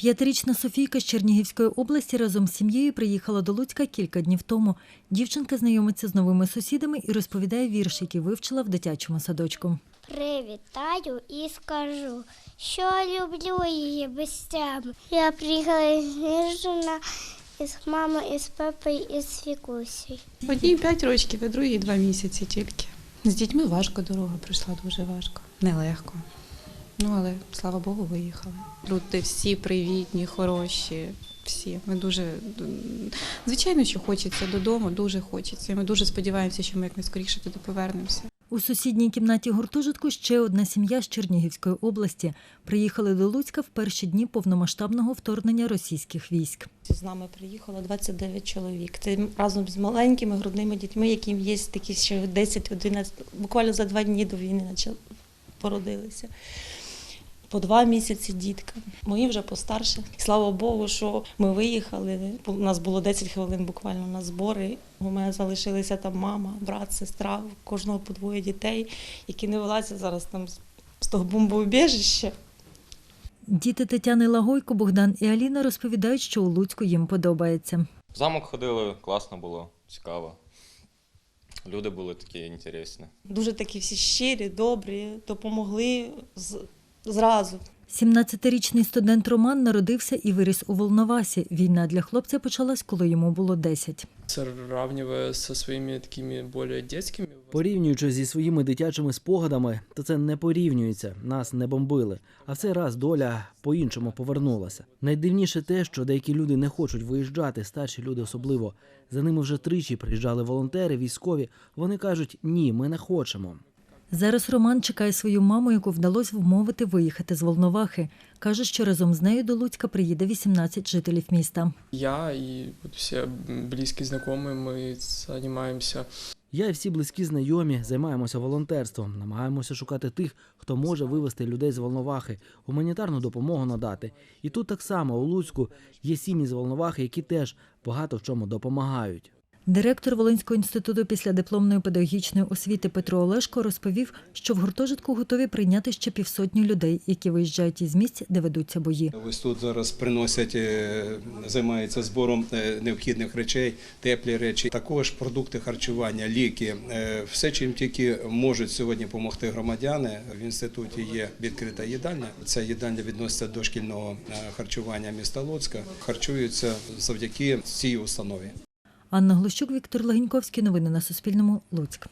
П'ятирічна Софійка з Чернігівської області разом з сім'єю приїхала до Луцька кілька днів тому. Дівчинка знайомиться з новими сусідами і розповідає вірш, який вивчила в дитячому садочку. Привітаю і скажу, що люблю її безтями. Я приїхала із Ніжина із мамою, із папою, із Вікусею. Одній 5 років, а другій 2 місяці тільки. З дітьми важко дорога пройшла, дуже важко. Нелегко. Ну, але слава Богу, виїхали. Люди всі привітні, хороші. Всі. Ми дуже звичайно, що хочеться додому, дуже хочеться. І Ми дуже сподіваємося, що ми якнайскоріше туди повернемося. У сусідній кімнаті гуртожитку ще одна сім'я з Чернігівської області. Приїхали до Луцька в перші дні повномасштабного вторгнення російських військ. З нами приїхало 29 чоловік. Це разом з маленькими грудними дітьми, яким є такі ще 10-11, буквально за два дні до війни почали- породилися. По два місяці дітка. Мої вже постарше. Слава Богу, що ми виїхали. У нас було 10 хвилин буквально на збори. У мене залишилися там мама, брат, сестра, кожного по двоє дітей, які не вилазять зараз там з- з того бомбоубіжища. Діти Тетяни Лагойко, Богдан і Аліна розповідають, що у Луцьку їм подобається. В замок ходили, класно було, цікаво. Люди були такі інтересні. Дуже такі всі щирі, добрі, допомогли з, зразу. 17-річний студент Роман народився і виріс у Волновасі. Війна для хлопця почалась, коли йому було 10. Сравнивая со своими такими более детскими. Порівнюючи зі своїми дитячими спогадами, то це не порівнюється. Нас не бомбили. А в цей раз доля по-іншому повернулася. Найдивніше те, що деякі люди не хочуть виїжджати, старші люди особливо. За ними вже тричі приїжджали волонтери, військові. Вони кажуть: ні, ми не хочемо. Зараз Роман чекає свою маму, яку вдалося вмовити виїхати з Волновахи. Каже, що разом з нею до Луцька приїде 18 жителів міста. Я и вот все близкие знакомые, мы занимаемся Я і всі близькі знайомі займаємося волонтерством, намагаємося шукати тих, хто може вивезти людей з Волновахи, гуманітарну допомогу надати. І тут так само у Луцьку є сім'ї з Волновахи, які теж багато в чому допомагають. Директор Волинського інституту післядипломної педагогічної освіти Петро Олешко розповів, що в гуртожитку готові прийняти ще півсотні людей, які виїжджають із місць, де ведуться бої. Ось тут зараз приносять, е, займаються збором е, необхідних речей, теплі речі, також продукти харчування, ліки, е, все, чим тільки можуть сьогодні допомогти громадяни. В інституті є відкрита їдальня. Ця їдальня відноситься до шкільного харчування міста Луцька. Харчуються завдяки цій установі. Анна Глущук, Віктор Легеньковський. Новини на Суспільному. Луцьк.